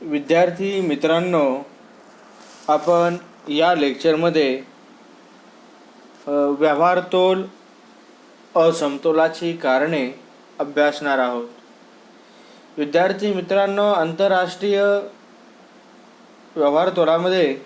विद्यार्थी मित्रांनो आपण या लेक्चरमध्ये व्यवहारतोल असमतोलाची कारणे अभ्यासणार आहोत. विद्यार्थी मित्रांनो आंतरराष्ट्रीय व्यवहारतोलामध्ये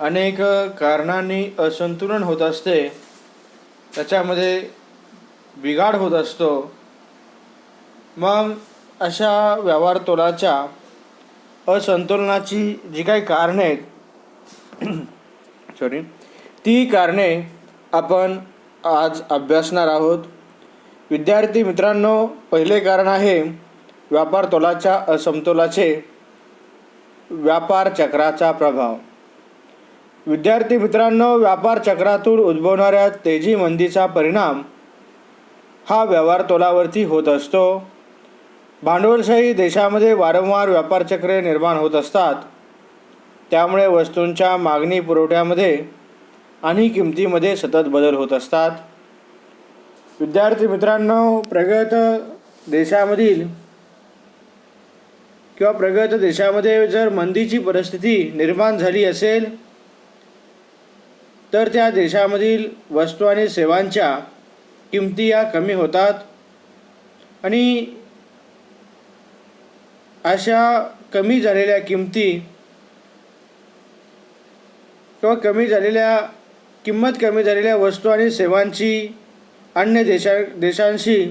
अनेक कारणांनी असंतुलन होत असते. त्याच्यामध्ये बिघाड होत असतो. मग अशा व्यवहारतोलाच्या असंतुलनाची जी काही कारणे आहेत सॉरी ती कारणे आपण आज अभ्यासणार आहोत. विद्यार्थी मित्रांनो पहिले कारण आहे व्यापार तोलाच्या असमतोलाचे व्यापार चक्राचा प्रभाव. विद्यार्थी मित्रांनो व्यापार चक्रातून उद्भवणाऱ्या तेजी मंदीचा परिणाम हा व्यवहार तोलावरती होत असतो. भांडवलशाही देशामध्ये वारंवार व्यापारचक्रे निर्माण होत असतात. त्यामुळे वस्तूंच्या मागणी पुरवठ्यामध्ये आणि किमतीमध्ये सतत बदल होत असतात. विद्यार्थी मित्रांनो प्रगत देशामधील किंवा प्रगत देशामध्ये जर मंदीची परिस्थिती निर्माण झाली असेल तर त्या देशामधील वस्तू आणि सेवांच्या किमती या कमी होतात. आणि अशा कमी झालेल्या किमती किंवा कमी झालेल्या किंमत कमी झालेल्या वस्तू आणि सेवांची अन्य देशा देशांशी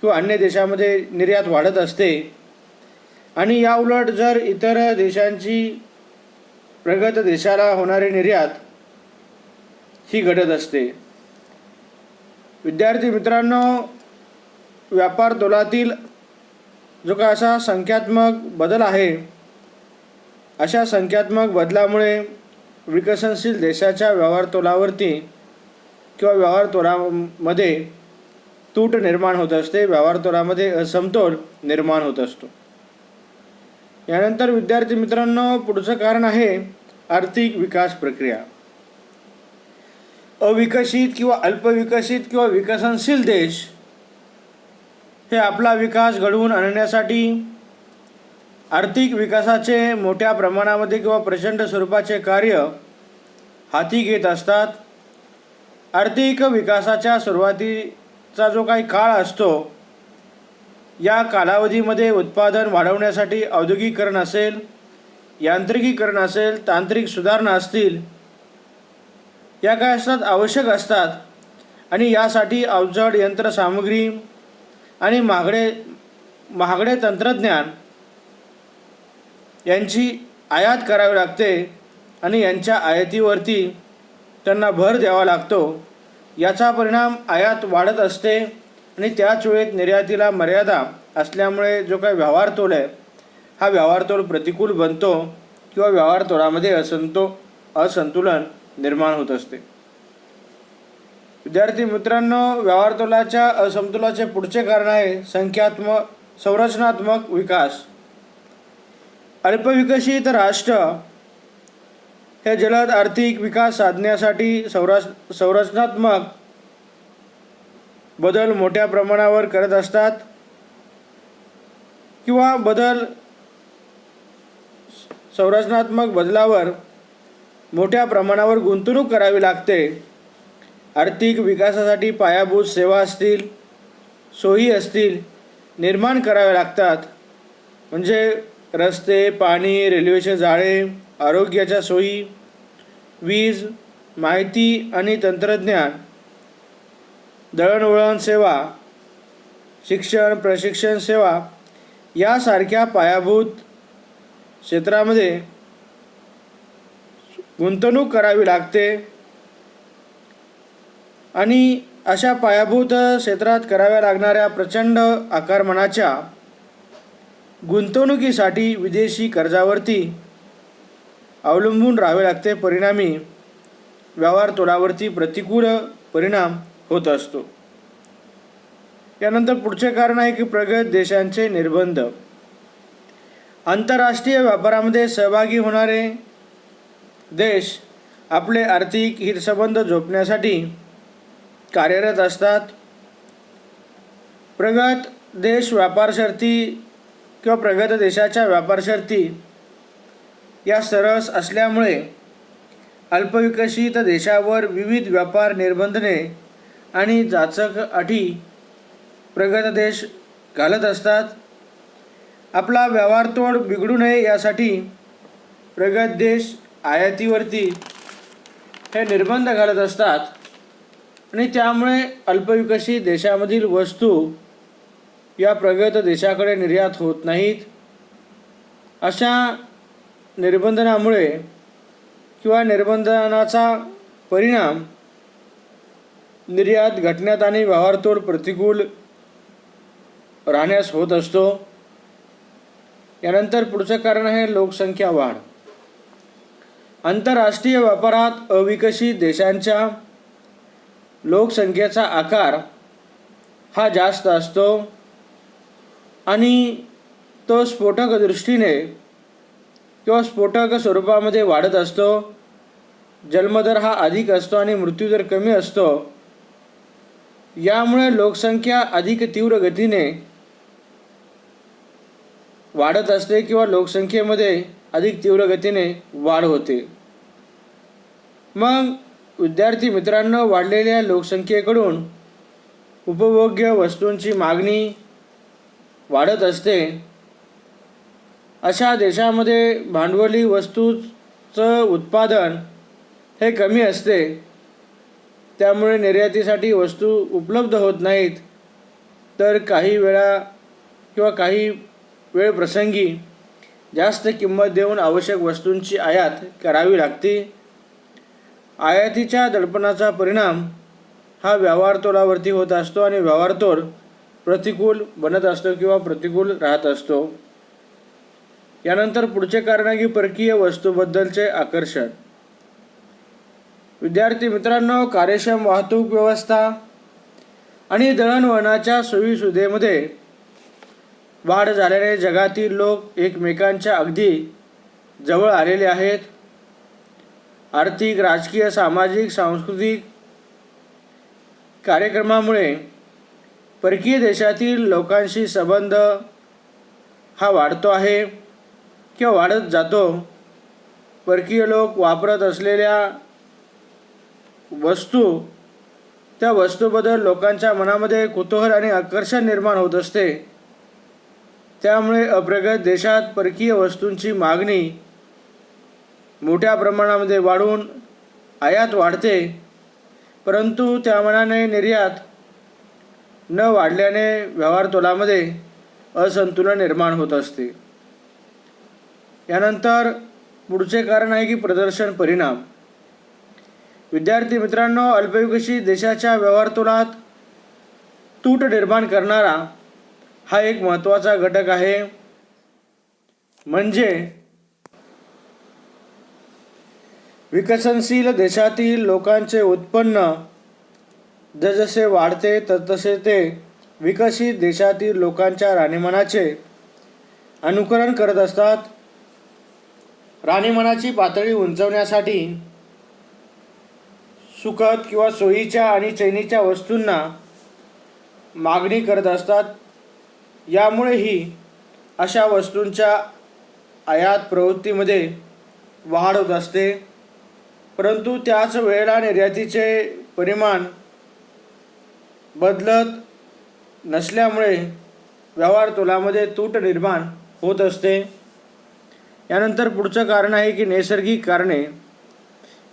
किंवा अन्य देशामध्ये निर्यात वाढत असते. आणि या उलट जर इतर देशांची प्रगत देशाला होणारी निर्यात ही घटत असते. विद्यार्थी मित्रांनो व्यापार दोलातील जो काय असा संख्यात्मक बदल आहे अशा संख्यात्मक बदलामुळे विकसनशील देशाच्या व्यवहार तोलावरती किंवा व्यवहार तोलामध्ये तूट निर्माण होत असते व्यवहार तोलामध्ये असमतोल निर्माण होत असतो. यानंतर विद्यार्थी मित्रांनो पुढचं कारण आहे आर्थिक विकास प्रक्रिया. अविकसित किंवा अल्पविकसित किंवा विकसनशील देश हे आपला विकास घडवून आणण्यासाठी आर्थिक विकासाचे मोठ्या प्रमाणामध्ये किंवा प्रचंड स्वरूपाचे कार्य हाती घेत असतात. आर्थिक विकासाच्या सुरुवातीचा जो काही काळ असतो या कालावधीमध्ये उत्पादन वाढवण्यासाठी औद्योगिकरण असेल यांत्रिकीकरण असेल तांत्रिक सुधारणा असतील या काय असतात आवश्यक असतात. आणि यासाठी अवजड यंत्रसामुग्री आणि महागडे महागडे तंत्रज्ञान यांची आयात करावी लागते आणि यांच्या आयातीवरती त्यांना भर द्यावा लागतो. याचा परिणाम आयात वाढत असते आणि त्याच वेळेत निर्यातीला मर्यादा असल्यामुळे जो काही व्यवहार तोल आहे हा व्यवहार तोल प्रतिकूल बनतो किंवा व्यवहार तोलामध्ये असंतो असंतुलन निर्माण होत असते. विद्यार्थी मित्रांनो व्यवहार तोलाच्या असमतोलाचे पुढचे कारण आहे संख्यात्मक संरचनात्मक विकास. अल्पविकसित राष्ट्र हे जलद आर्थिक विकास साधण्यासाठी संरच संरचनात्मक बदल मोठ्या प्रमाणावर करत असतात किंवा बदल संरचनात्मक बदलावर मोठ्या प्रमाणावर गुंतवणूक करावी लागते. आर्थिक विकासासाठी पायाभूत सेवा असतील सोयी असतील निर्माण कराव्या लागतात. म्हणजे रस्ते पाणी रेल्वेचे जाळे आरोग्याच्या सोयी वीज माहिती आणि तंत्रज्ञान दळणवळण सेवा शिक्षण प्रशिक्षण सेवा यासारख्या पायाभूत क्षेत्रामध्ये गुंतवणूक करावी लागते. आणि अशा पायाभूत क्षेत्रात कराव्या लागणाऱ्या प्रचंड आकारमनाच्या गुंतवणुकीसाठी विदेशी कर्जावरती अवलंबून राहावे लागते. परिणामी व्यवहार तोलावरती प्रतिकूल परिणाम होत असतो. यानंतर पुढचे कारण आहे की प्रगत देशांचे निर्बंध. आंतरराष्ट्रीय व्यापारामध्ये सहभागी होणारे देश आपले आर्थिक हितसंबंध जोपण्यासाठी कार्यरत असतात. प्रगत देश व्यापार शर्ती किंवा प्रगत देशाच्या व्यापार शर्ती या सरस असल्यामुळे अल्पविकसित देशावर विविध व्यापार निर्बंधने आणि जाचक अटी प्रगत देश घालत असतात. आपला व्यवहारतोड बिघडू नये यासाठी प्रगत देश आयातीवरती हे निर्बंध घालत असतात. आणि त्यामुळे अल्पविकसित देशामधील वस्तू या प्रगत देशाकडे निर्यात होत नाहीत. अशा निर्बंधनामुळे किंवा निर्बंधनाचा परिणाम निर्यात घटण्यात आणि व्यवहारतोड प्रतिकूल राहण्यास होत असतो. यानंतर पुढचं कारण आहे लोकसंख्या वाढ. आंतरराष्ट्रीय व्यापारात अविकसित देशांच्या लोकसंख्येचा आकार हा जास्त असतो आणि तो स्फोटक दृष्टीने किंवा स्फोटक स्वरूपामध्ये वाढत असतो. जन्मदर हा अधिक असतो आणि मृत्यूदर कमी असतो. यामुळे लोकसंख्या अधिक तीव्र गतीने वाढत असते किंवा लोकसंख्येमध्ये अधिक तीव्र गतीने वाढ होते. मग विद्यार्थी मित्रांनो वाढलेल्या लोकसंख्येकडून उपभोग्य वस्तूंची मागणी वाढत असते. अशा देशामध्ये भांडवली वस्तूचं उत्पादन हे कमी असते. त्यामुळे निर्यातीसाठी वस्तू उपलब्ध होत नाहीत. तर काही वेळा किंवा काही वेळ प्रसंगी जास्त किंमत देऊन आवश्यक वस्तूंची आयात करावी लागते. आयातीच्या दडपणाचा परिणाम हा व्यवहारतोलावरती होत असतो आणि व्यवहारतोल प्रतिकूल बनत असतो किंवा प्रतिकूल राहत असतो. यानंतर पुढचे कारण आहे की परकीय वस्तूबद्दलचे आकर्षण. विद्यार्थी मित्रांनो कार्यक्षम वाहतूक व्यवस्था आणि दळणवळणाच्या सोयीसुविधेमध्ये वाढ झाल्याने जगातील लोक एकमेकांच्या अगदी जवळ आलेले आहेत. आर्थिक राजकीय सामाजिक सांस्कृतिक कार्यक्रमामुळे परकीय देशातील लोकांशी संबंध हा वाढतो आहे किंवा वाढत जातो. परकीय लोक वापरत असलेल्या वस्तू त्या वस्तूबद्दल लोकांच्या मनामध्ये कुतूहल आणि आकर्षण निर्माण होत असते. त्यामुळे अप्रगत देशात परकीय वस्तूंची मागणी मोठ्या प्रमाणामध्ये वाढून आयात वाढते परंतु त्या मनाने निर्यात न वाढल्याने व्यवहार तोलामध्ये असंतुलन निर्माण होत असते. यानंतर पुढचे कारण आहे की प्रदर्शन परिणाम. विद्यार्थी मित्रांनो अल्पविकसित देशाच्या व्यवहारतोलात तूट निर्माण करणारा हा एक महत्त्वाचा घटक आहे. म्हणजे विकसनशील देशातील लोकांचे उत्पन्न जसजसे वाढते तसतसे ते विकसित देशातील लोकांच्या राहणीमानाचे अनुकरण करत असतात. राहणीमानाची पातळी उंचवण्यासाठी सुखद किंवा सोयीच्या आणि चैनीच्या वस्तूंना मागणी करत असतात. यामुळेही अशा वस्तूंच्या आयात प्रवृत्तीमध्ये वाढ होत असते. परंतु त्याच वेळेला निर्यातीचे परिमाण बदलत नसल्यामुळे व्यवहार तोलामध्ये तूट निर्माण होत असते. यानंतर पुढचं कारण आहे की नैसर्गिक कारणे.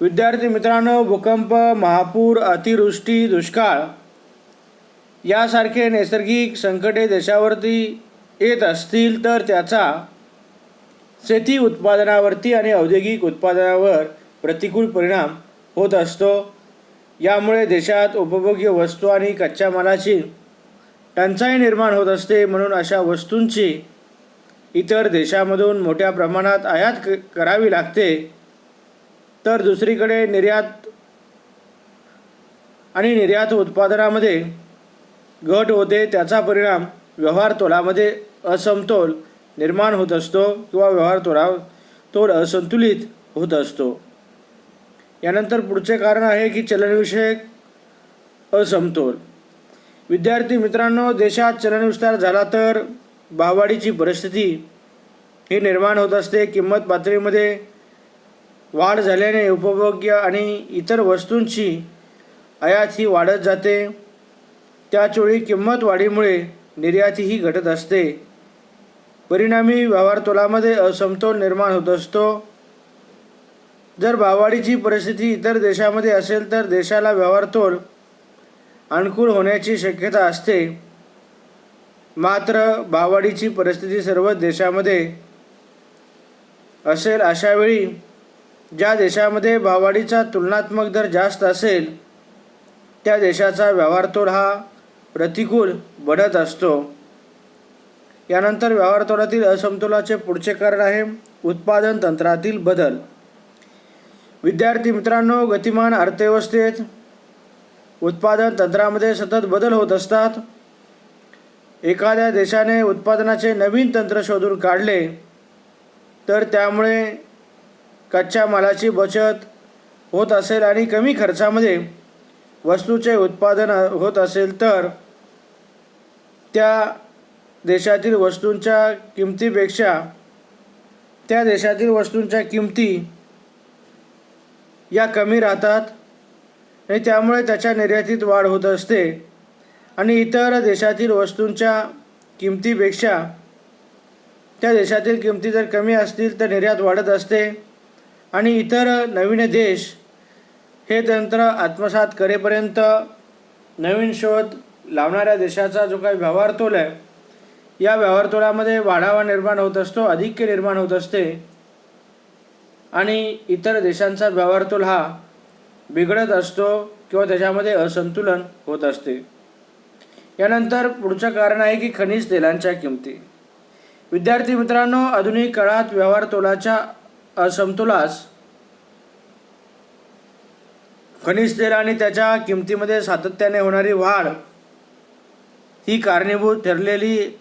विद्यार्थी मित्रांनो भूकंप महापूर अतिवृष्टी दुष्काळ यासारखे नैसर्गिक संकटे देशावरती येत असतील तर त्याचा शेती उत्पादनावरती आणि औद्योगिक उत्पादनावर प्रतिकूल परिणाम होत असतो. यामुळे देशात उपभोग्य वस्तू आणि कच्च्या मालाची टंचाई निर्माण होत असते म्हणून अशा वस्तूंची इतर देशामधून मोठ्या प्रमाणात आयात क करावी लागते. तर दुसरीकडे निर्यात आणि निर्यात उत्पादनामध्ये घट होते त्याचा परिणाम व्यवहार तोलामध्ये असमतोल निर्माण होत असतो किंवा व्यवहार तोला तोल असंतुलित होत असतो. यानंतर पुढचे कारण आहे की चलनविषयक असमतोल. विद्यार्थी मित्रांनो देशात चलनविस्तार झाला तर भाववाढीची परिस्थिती ही निर्माण होत असते. किंमत पातळीमध्ये वाढ झाल्याने उपभोग्य आणि इतर वस्तूंची आयात ही वाढत जाते. त्याचवेळी किंमत वाढीमुळे निर्यातीही घटत असते. परिणामी व्यवहार तोलामध्ये असमतोल निर्माण होत असतो. जर भाववाढीची परिस्थिती इतर देशामध्ये असेल तर देशाला व्यवहारतोल अनुकूल होण्याची शक्यता असते. मात्र भाववाढीची परिस्थिती सर्व देशामध्ये असेल अशावेळी ज्या देशामध्ये भाववाढीचा तुलनात्मक दर जास्त असेल त्या देशाचा व्यवहारतोल हा प्रतिकूल बनत असतो. यानंतर व्यवहारतोलातील असमतोलाचे पुढचे कारण आहे उत्पादन तंत्रातील बदल. विद्यार्थी मित्रांनो गतिमान अर्थव्यवस्थेत उत्पादन तंत्रामध्ये सतत बदल होत असतात. एखाद्या देशाने उत्पादनाचे नवीन तंत्र शोधून काढले तर त्यामुळे कच्च्या मालाची बचत होत असेल आणि कमी खर्चामध्ये वस्तूचे उत्पादन होत असेल तर त्या देशातील वस्तूंच्या किमतीपेक्षा त्या देशातील वस्तूंच्या किमती या कमी राहतात आणि त्यामुळे त्याच्या निर्यातीत वाढ होत असते. आणि इतर देशातील वस्तूंच्या किमतीपेक्षा त्या देशातील किमती जर कमी असतील तर निर्यात वाढत असते. आणि इतर नवीन देश हे तंत्र आत्मसात करेपर्यंत नवीन शोध लावणाऱ्या देशाचा जो काही व्यवहारतोल आहे या व्यवहारतोलामध्ये वाढावा निर्माण होत असतो अधिक्य निर्माण होत असते. आणि इतर देशांचा व्यवहारतोल हा बिघडत असतो किंवा त्याच्यामध्ये असंतुलन होत असते. यानंतर पुढचं कारण आहे की खनिज तेलांच्या किमती. विद्यार्थी मित्रांनो आधुनिक काळात व्यवहार तोलाच्या असमतोलास खनिज तेल आणि त्याच्या किमतीमध्ये सातत्याने होणारी वाढ ही कारणीभूत ठरलेली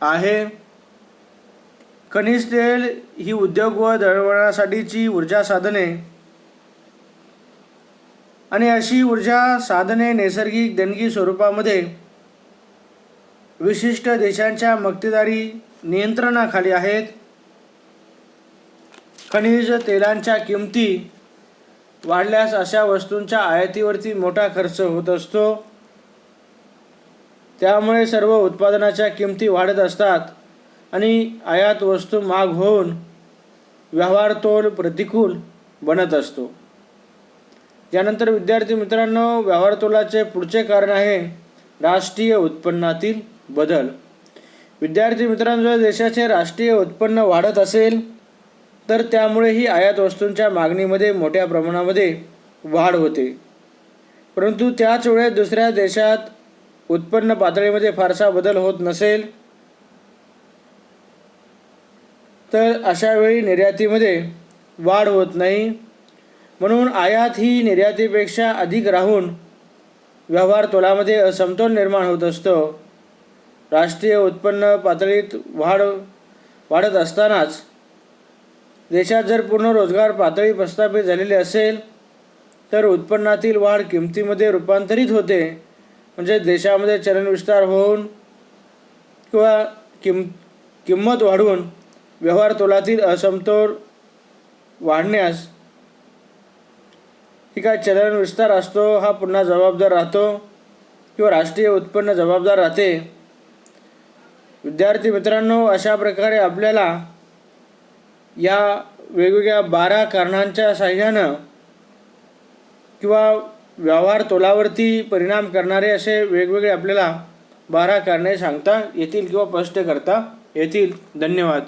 आहे. खनिज तेल ही उद्योग व दळणवळणासाठीची ऊर्जा साधने. आणि अशी ऊर्जा साधने नैसर्गिक देणगी स्वरूपामध्ये विशिष्ट देशांच्या मक्तेदारी नियंत्रणाखाली आहेत. खनिज तेलांच्या किमती वाढल्यास अशा वस्तूंच्या आयातीवरती मोठा खर्च होत असतो. त्यामुळे सर्व उत्पादनाच्या किमती वाढत असतात. आणि आयात वस्तू माग होऊन व्यवहार तोल प्रतिकूल बनत असतो. त्यानंतर विद्यार्थी मित्रांनो व्यवहार तोलाचे पुढचे कारण आहे राष्ट्रीय उत्पन्नातील बदल. विद्यार्थी मित्रांनो जर देशाचे राष्ट्रीय उत्पन्न वाढत असेल तर त्यामुळेही आयात वस्तूंच्या मागणीमध्ये मोठ्या प्रमाणामध्ये वाढ होते. परंतु त्याच वेळेस दुसऱ्या देशात उत्पन्न पातळीमध्ये फारसा बदल होत नसेल तर अशा वेळी निर्यातीमध्ये वाढ होत नाही. म्हणून आयात ही निर्यातीपेक्षा अधिक राहून व्यवहार तोलामध्ये असमतोल निर्माण होत असतो. राष्ट्रीय उत्पन्न पातळीत वाढ वाढत असतानाच देशात जर पूर्ण रोजगार पातळी प्रस्थापित झालेली असेल तर उत्पन्नातील वाढ किमतीमध्ये रूपांतरित होते. म्हणजे देशामध्ये चलनविस्तार होऊन किंवा किम किंमत वाढवून व्यवहार तोलातील असमतोल वाढण्यास ही काय चलन विस्तार असतो हा पुन्हा जबाबदार राहतो किंवा राष्ट्रीय उत्पन्न जबाबदार राहते? विद्यार्थी मित्रांनो अशा प्रकारे आपल्याला या वेगवेगळ्या बारा कारणांच्या साह्यानं किंवा व्यवहार तोलावरती परिणाम करणारे असे वेगवेगळे आपल्याला बारा कारणे सांगता येतील किंवा स्पष्ट करता येतील. धन्यवाद.